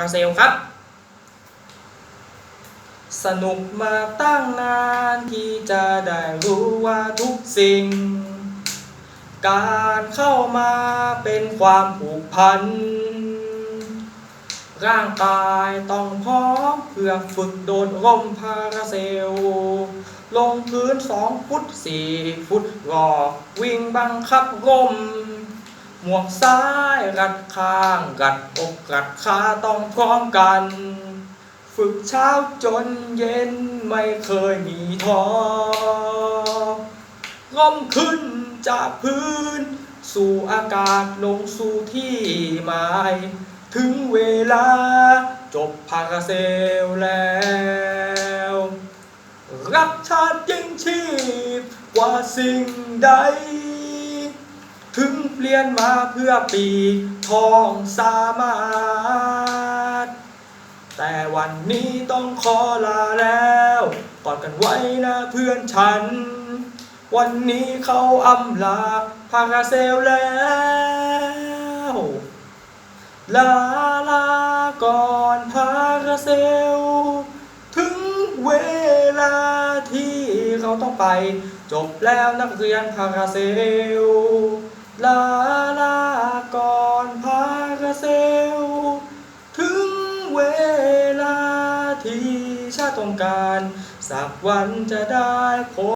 าเซลครับ สนุกมาตั้งนานที่จะได้รู้ว่าทุกสิ่ง การเข้ามาเป็นความผูกพัน ร่างกายต้องพร้อมเพื่อฝึกโดดร่มพาราเซล ลงพื้นสองฟุตสี่ฟุตรอวิ่งบังคับร่ม หมวกซ้ายรัดข้างรัดอกรัดขาต้องพร้อมกัน ฝึกเช้าจนเย็นไม่เคยมีท้อร่มขึ้นจากพื้น สู่อากาศลงสู่ที่หมาย ถึงเวลาจบพาราเซลแล้ว รักชาติยิ่งชีพกว่าสิ่งใด ยนมาเพื่อปีทองสามารถ แต่วันนี้ต้องขอลาแล้วกอดกันไว้นะเพื่อนฉัน วันนี้เขาอำลาพาราเซลแล้วลาลาก่อนพาราเซล ถึงเวลาที่เราต้องไป จบแล้วนักเรียนพาราเซล เซลถึงเวลาที่ชาติต้องการ สักวันจะได้พบ